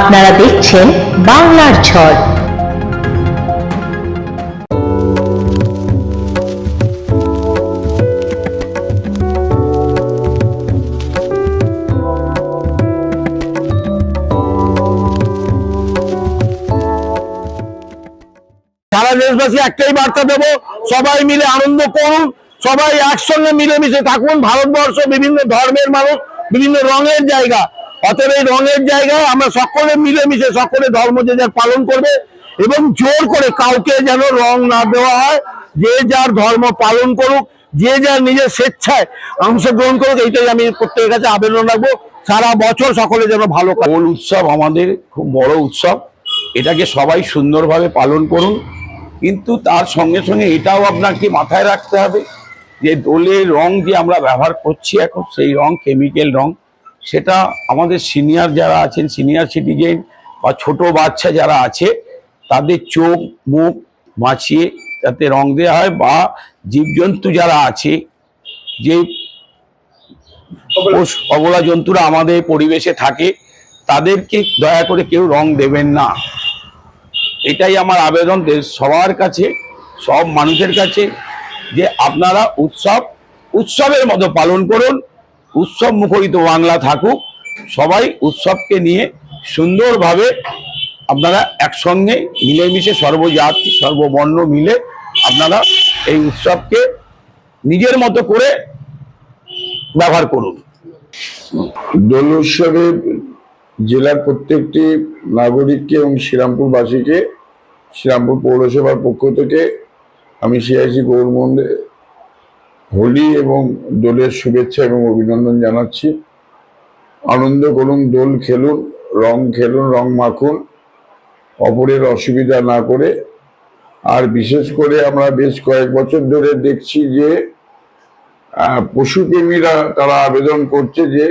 আপনারা দেখছেন বাংলার ঝড়। সারা দেশবাসী একটাই বার্তা দেবো, সবাই মিলে আনন্দ করুন, সবাই একসঙ্গে মিলেমিশে থাকুন। ভারতবর্ষ বিভিন্ন ধর্মের মানুষ, বিভিন্ন রঙের জায়গা অতএব এই রঙের জায়গায় আমরা সকলে মিলেমিশে সকলে ধর্ম যে যার পালন করবে এবং জোর করে কাউকে যেন রং না দেওয়া হয়। যে যার ধর্ম পালন করুক, যে যার নিজের স্বেচ্ছায় অংশগ্রহণ করুক, এইটাই আমি প্রত্যেকের কাছে আবেদন রাখব। সারা বছর সকলে যেন ভালো দোল উৎসব আমাদের খুব বড় উৎসব। এটাকে সবাই সুন্দরভাবে পালন করুন। কিন্তু তার সঙ্গে সঙ্গে এটাও আপনাকে মাথায় রাখতে হবে যে দোলের রং যে আমরা ব্যবহার করছি এখন, সেই রং কেমিক্যাল রং সেটা আমাদের সিনিয়র যারা আছেন সিনিয়র সিটিজেন বা ছোট বাচ্চা যারা আছে, তাদের চোখ, মুখ বাঁচিয়ে যাতে রং দেওয়া হয় বা জীবজন্তু যারা আছে, যে অবলা জন্তুরা আমাদের পরিবেশে থাকে, তাদেরকে দয়া করে কেউ রং দেবেন না। এটাই আমার আবেদন সবার কাছে, সব মানুষের কাছে, যে আপনারা উৎসব, উৎসবের মতো পালন করুন উৎসব মুখরিত বাংলা থাকুক, সবাই উৎসবকে নিয়ে সুন্দরভাবে আপনারা একসঙ্গে মিলেমিশে সর্বজাতি, সর্ববর্ণ মিলে আপনারা এই উৎসবকে নিজের মতো করে ব্যবহার করুন। দোল উৎসবে জেলার প্রত্যেকটি নাগরিককে এবং শ্রীরামপুরবাসীকে, শ্রীরামপুর পৌরসভার পক্ষ থেকে আমি সিআইসি গৌরমন্দে হোলি এবং দোলের শুভেচ্ছা এবং অভিনন্দন জানাচ্ছি। আনন্দ করুন, দোল খেলুন, রং খেলুন, রং মাখুন, অপরের অসুবিধা না করে। আর বিশেষ করে আমরা বেশ কয়েক বছর ধরে দেখছি যে পশুপ্রেমীরা তারা আবেদন করছে যে,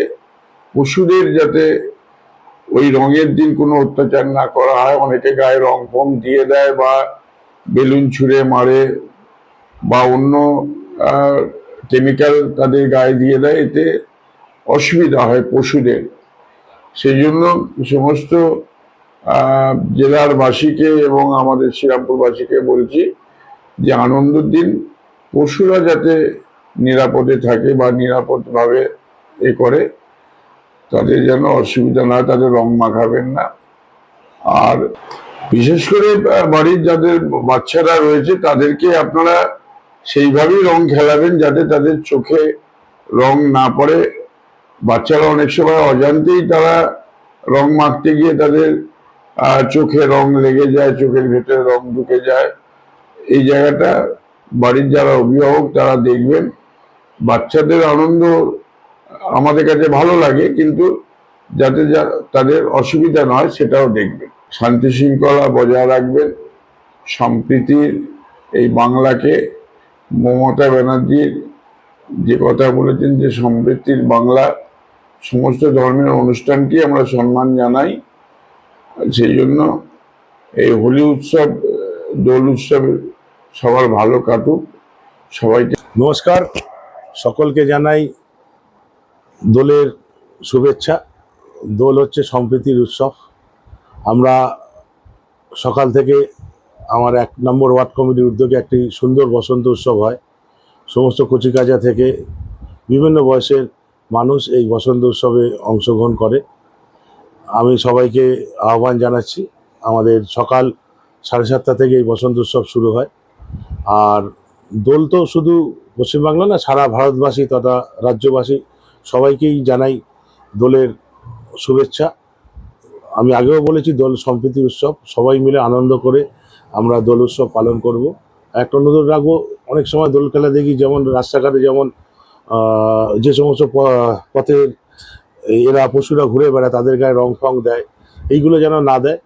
পশুদের যাতে ওই রঙের দিন কোনো অত্যাচার না করা হয়। অনেকে গায়ে রং ফং দিয়ে দেয় বা বেলুন ছুঁড়ে মারে বা অন্য কেমিক্যাল তাদের গায়ে দিয়ে দেয়, এতে অসুবিধা হয় পশুদের। সেই জন্য সমস্ত জেলার বাসীকে এবং আমাদের শ্রীরামপুরবাসীকে বলছি যে আনন্দের দিন পশুরা যাতে নিরাপদে থাকে বা নিরাপদভাবে এ করে, তাদের যেন অসুবিধা না তাদের রং মাখাবেন না। আর বিশেষ করে বাড়ির যাদের বাচ্চারা রয়েছে, তাদেরকে আপনারা সেইভাবেই রং খেলাবেন যাতে তাদের চোখে রং না পড়ে। বাচ্চারা অনেক সময় অজান্তেই তারা রং মাখতে গিয়ে তাদের চোখে রং লেগে যায়, চোখের ভেতরে রং ঢুকে যায়। এই জায়গাটা বাড়ির যারা অভিভাবক তারা দেখবেন। বাচ্চাদের আনন্দ আমাদের কাছে ভালো লাগে, কিন্তু যাতে তাদের অসুবিধা না হয় সেটাও দেখবেন। শান্তি শৃঙ্খলা বজায় রাখবেন। সম্প্রীতির এই বাংলাকে মমতা ব্যানার্জির যে কথা বলেছেন যে সমৃদ্ধির বাংলা সমস্ত ধর্মের অনুষ্ঠানকে আমরা সম্মান জানাই। সেই জন্য এই হোলি উৎসব, দোল উৎসব সবার ভালো কাটুক। সবাইকে নমস্কার। সকলকে জানাই দোলের শুভেচ্ছা। দোল হচ্ছে সম্প্রীতির উৎসব। আমরা সকাল থেকে আমার এক নম্বর ওয়ার্ড কমিটির উদ্যোগে একটি সুন্দর বসন্ত উৎসব হয়। সমস্ত কচিকাজা থেকে বিভিন্ন বয়সের মানুষ এই বসন্ত উৎসবে অংশগ্রহণ করে। আমি সবাইকে আহ্বান জানাচ্ছি, আমাদের সকাল সাড়ে সাতটা থেকে এই বসন্ত উৎসব শুরু হয়। আর দোল তো শুধু পশ্চিমবাংলা না, সারা ভারতবাসী তথা রাজ্যবাসী সবাইকেই জানাই দোলের শুভেচ্ছা। আমি আগেও বলেছি দোল সম্প্রীতি উৎসব, সবাই মিলে আনন্দ করে আমরা দোল উৎসব পালন করব। একটা অনুরোধ রাখব, অনেক সময় দোল খেলা দেখি যেমন রাস্তাঘাটে যেমন যে সমস্ত পথে এরা পশুরা ঘুরে বেড়ায়, তাদের গায়ে রং ফং দেয়, এইগুলো যেন না দেয়,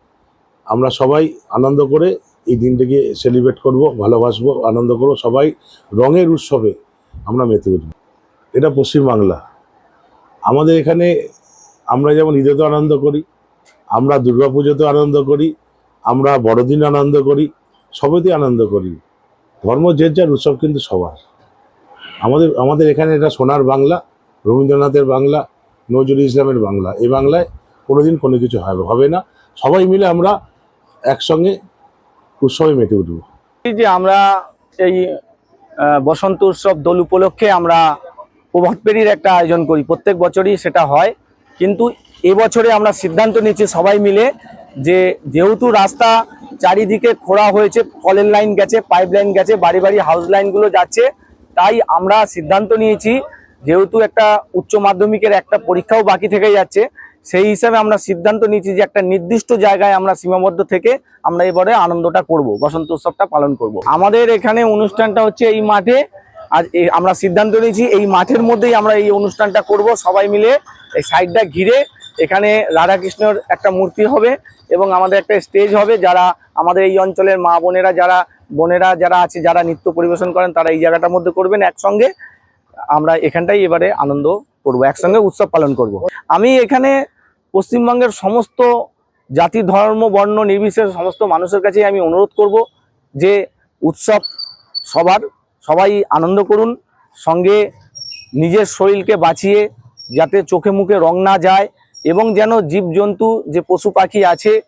আমরা সবাই আনন্দ করে এই দিনটিকে সেলিব্রেট করব, ভালোবাসবো, আনন্দ করব, সবাই রঙের উৎসবে আমরা মেতে উঠব। এটা পশ্চিমবাংলা আমাদের এখানে আমরা যেমন ঈদেতে আনন্দ করি, আমরা দুর্গাপুজোতে আনন্দ করি আমরা বড়দিন আনন্দ করি সবেতে আনন্দ করি। ধর্ম যে যার উৎসব কিন্তু সবার। আমাদের আমাদের এখানে এটা সোনার বাংলা, রবীন্দ্রনাথের বাংলা, নজরুল ইসলামের বাংলা। এই বাংলায় কোনোদিন কোনো কিছু হবে হবে না। সবাই মিলে আমরা একসঙ্গে উৎসবে মেতে উঠবো। এই যে আমরা এই বসন্ত উৎসব দোল উপলক্ষে আমরা প্রভাত ফেরির একটা আয়োজন করি। প্রত্যেক বছরই সেটা হয়। কিন্তু এবছরে আমরা সিদ্ধান্ত নিচ্ছি সবাই মিলে যে যেহেতু রাস্তা চারিদিকে খোঁড়া হয়েছে কলের লাইন গেছে পাইপ লাইন গেছে, বাড়ি বাড়ি হাউস লাইনগুলো যাচ্ছে, তাই আমরা সিদ্ধান্ত নিয়েছি, যেহেতু একটা উচ্চ মাধ্যমিকের একটা পরীক্ষাও বাকি থেকে যাচ্ছে, সেই হিসাবে আমরা সিদ্ধান্ত নিয়েছি যে একটা নির্দিষ্ট জায়গায় আমরা সীমাবদ্ধ থেকে আমরা এবারে আনন্দটা করব, বসন্ত উৎসবটা পালন করব। আমাদের এখানে অনুষ্ঠানটা হচ্ছে এই মাঠে এই- আমরা সিদ্ধান্ত নিয়েছি এই মাঠের মধ্যেই আমরা এই অনুষ্ঠানটা করব, সবাই মিলে এই সাইডটা ঘিরে, এখানে রাধাকৃষ্ণর একটা মূর্তি হবে এবং আমাদের একটা স্টেজ হবে যারা আমাদের এই অঞ্চলের মা বোনেরা যারা বোনেরা যারা আছে, যারা নৃত্য পরিবেশন করেন, তারা এই জায়গাটার মধ্যে করবেন। একসঙ্গে আমরা এখানটাই এবারে আনন্দ করব। একসঙ্গে উৎসব পালন করব। আমি এখানে পশ্চিমবঙ্গের সমস্ত জাতি, ধর্ম, বর্ণ, নির্বিশেষে সমস্ত মানুষের কাছে আমি অনুরোধ করব যে উৎসব সবার, সবাই আনন্দ করুন, সঙ্গে নিজের শরীরকে বাঁচিয়ে যাতে চোখে মুখে রং না যায় এবং যেন জীবজন্তু যে পশু পাখি আছে,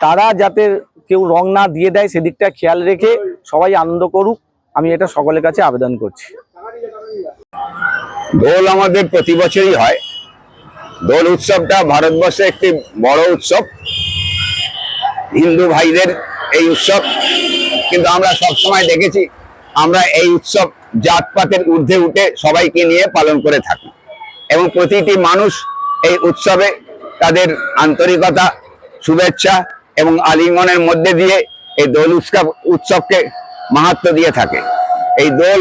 তারা যাতে কেউ রং না দিয়ে দেয়, সেদিকটা খেয়াল রেখে সবাই আনন্দ করুক। আমি এটা সকলের কাছে আবেদন করছি। দোল আমাদের প্রতি বছরই হয়। দোল উৎসবটা ভারতবর্ষে একটি বড় উৎসব। হিন্দু ভাইদের এই উৎসব। কিন্তু আমরা সবসময় দেখেছি, আমরা এই উৎসব জাতপাতের ঊর্ধ্বে উঠে সবাইকে নিয়ে পালন করে থাকি। এবং প্রতিটি মানুষ এই উৎসবে তাদের আন্তরিকতা, শুভেচ্ছা এবং আলিঙ্গনের মধ্যে দিয়ে এই দোল উৎসব, উৎসবকে মাহাত্ম দিয়ে থাকে। এই দোল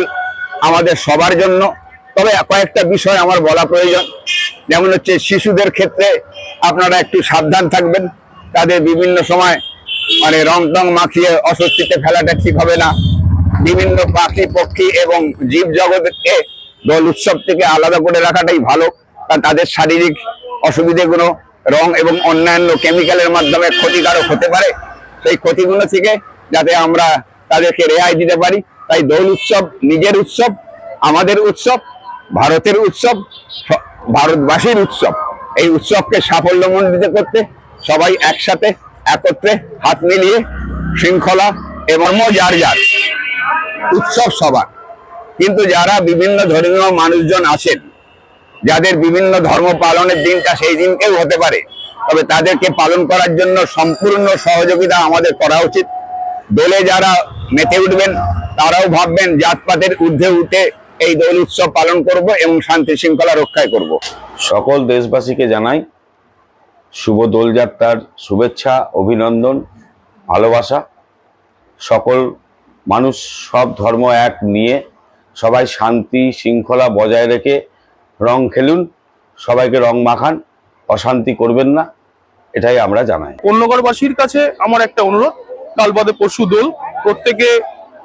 আমাদের সবার জন্য। তবে কয়েকটা বিষয় আমার বলা প্রয়োজন। যেমন হচ্ছে শিশুদের ক্ষেত্রে আপনারা একটু সাবধান থাকবেন। তাদের বিভিন্ন সময় মানে রং টং মাখিয়ে অস্বস্তিতে ফেলাটা ঠিক হবে না। বিভিন্ন পাখি পক্ষী এবং জীব জগৎকে দোল উৎসব থেকে আলাদা করে রাখাটাই ভালো। তাদের শারীরিক অসুবিধেগুলো রং এবং অন্যান্য কেমিক্যালের মাধ্যমে ক্ষতিকারক হতে পারে, সেই ক্ষতিগুলো থেকে যাতে আমরা তাদেরকে রেহাই দিতে পারি। তাই দোল উৎসব নিজের উৎসব, আমাদের উৎসব, ভারতের উৎসব ভারতবাসীর উৎসব। এই উৎসবকে সাফল্যমণ্ডিত করতে সবাই একসাথে, একত্রে হাত মিলিয়ে শৃঙ্খলা এবং যার যার উৎসব সবার। কিন্তু যারা বিভিন্ন ধর্মীয় মানুষজন আছেন যাদের বিভিন্ন ধর্ম পালনের দিনটা সেই দিনকেও হতে পারে, তবে তাদেরকে পালন করার জন্য সম্পূর্ণ সহযোগিতা আমাদের করা উচিত। দোলে যারা মেতে উঠবেন, তারাও ভাববেন জাতপাতের ঊর্ধ্বে উঠে এই দোল উৎসব পালন করব এবং শান্তি শৃঙ্খলা রক্ষায় করব। সকল দেশবাসীকে জানাই শুভ দোলযাত্রার শুভেচ্ছা, অভিনন্দন, ভালোবাসা। সকল মানুষ সব ধর্ম এক নিয়ে সবাই শান্তি শৃঙ্খলা বজায় রেখে রং খেলুন সবাইকে রং মাখান অশান্তি করবেন না এটাই আমরা জানাই। কন্যগরবাসীর কাছে আমার একটা অনুরোধ কাল বাদে পরশু দোল প্রত্যেকে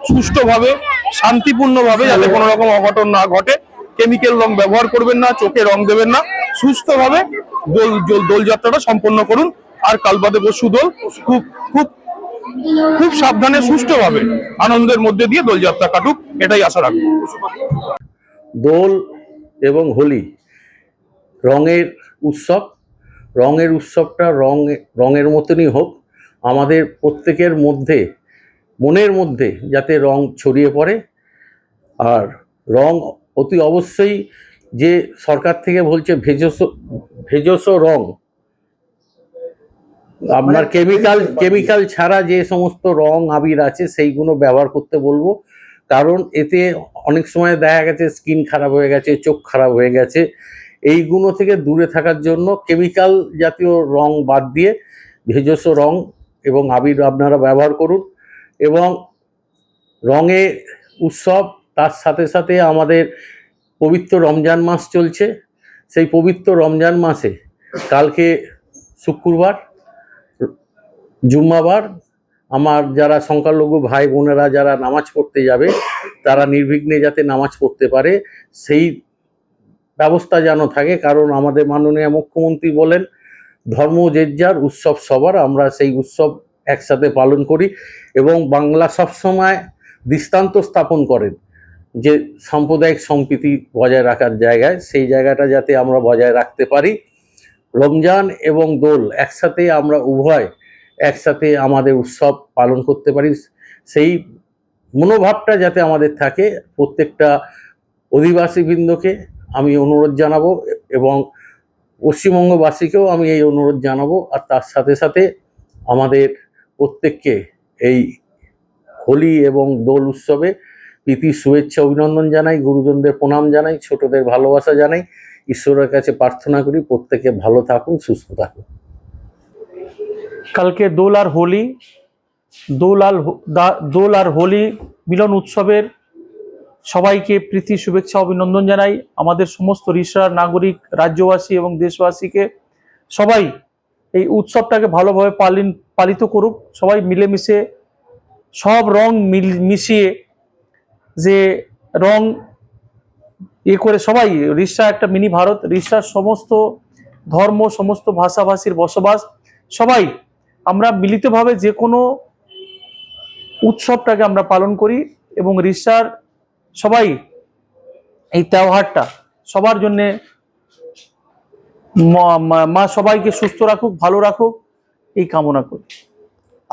সুষ্ঠুভাবে শান্তিপূর্ণভাবে যাতে কোনো রকম অঘটন না ঘটে কেমিক্যাল রং ব্যবহার করবেন না চোখে রং দেবেন না সুস্থভাবে দোল দোল- দোলযাত্রাটা সম্পন্ন করুন আর কাল বাদে পরশু দোল খুব খুব খুব সাবধানে সুষ্ঠুভাবে আনন্দের মধ্যে দিয়ে দোলযাত্রা কাটুক এটাই আশা রাখব। দোল এবং হোলি। রঙের উৎসব রঙের উৎসবটা রং রঙের মতনই হোক আমাদের প্রত্যেকের মধ্যে মনের মধ্যে যাতে রং ছড়িয়ে পড়ে। আর রং অতি অবশ্যই যে সরকার থেকে বলছে ভেজস ভেজস রং আপনার কেমিক্যাল কেমিক্যাল ছাড়া যে সমস্ত রং আবির আছে সেইগুলো ব্যবহার করতে বলব। কারণ এতে অনেক সময় দেখা গেছে স্কিন খারাপ হয়ে গেছে, চোখ খারাপ হয়ে গেছে। এইগুলো থেকে দূরে থাকার জন্য কেমিক্যাল জাতীয় রং বাদ দিয়ে ভেজস রং এবং আবির আপনারা ব্যবহার করুন এবং রঙে উৎসব, তার সাথে সাথে আমাদের পবিত্র রমজান মাস চলছে। সেই পবিত্র রমজান মাসে কালকে শুক্রবার, জুম্মাবার আমার যারা সংখ্যালঘু ভাই বোনেরা যারা নামাজ পড়তে যাবে, তারা নির্বিঘ্নে যাতে নামাজ পড়তে পারে, সেই ব্যবস্থা যেন থাকে। কারণ আমাদের মাননীয় মুখ্যমন্ত্রী বলেন, ধর্ম যার, উৎসব সবার। আমরা সেই উৎসব একসাথে পালন করি এবং বাংলা সবসময় দৃষ্টান্ত স্থাপন করেন যে সাম্প্রদায়িক সম্প্রীতি বজায় রাখার জায়গায়। সেই জায়গাটা যাতে আমরা বজায় রাখতে পারি। রমজান এবং দোল একসাথে আমরা উভয় একসাথে আমাদের উৎসব পালন করতে পারি। সেই মনোভাবটা যাতে আমাদের থাকে, প্রত্যেকটা অধিবাসী বৃন্দকে আমি অনুরোধ জানাব এবং পশ্চিমবঙ্গবাসীকেও আমি এই অনুরোধ জানাব। আর তার সাথে সাথে আমাদের প্রত্যেককে এই হোলি এবং দোল উৎসবে প্রীতি, শুভেচ্ছা, অভিনন্দন জানাই, গুরুজনদের প্রণাম জানাই, ছোটদের ভালোবাসা জানাই। ঈশ্বরের কাছে প্রার্থনা করি প্রত্যেকে ভালো থাকুন, সুস্থ থাকুন। কালকে দোল আর হোলি, দোল আর দোল আর হোলি মিলন উৎসবের সবাইকে প্রীতি, শুভেচ্ছা, অভিনন্দন জানাই। আমাদের সমস্ত রিসার নাগরিক, রাজ্যবাসী এবং দেশবাসীকে সবাই এই উৎসবটাকে ভালোভাবে পালিন, পালিত করুক। সবাই মিলেমিশে সব রং মিল, মিশিয়ে যে রং এ করে সবাই রিসা একটা মিনি ভারত রিসার সমস্ত ধর্ম, সমস্ত ভাষাভাষীর বসবাস সবাই আমরা মিলিতভাবে যে কোনো উৎসবটাকে আমরা পালন করি এবং রিসার সবাই এই তেওহারটা সবার জন্যে মা- সবাইকে সুস্থ রাখুক, ভালো রাখুক, এই কামনা করি।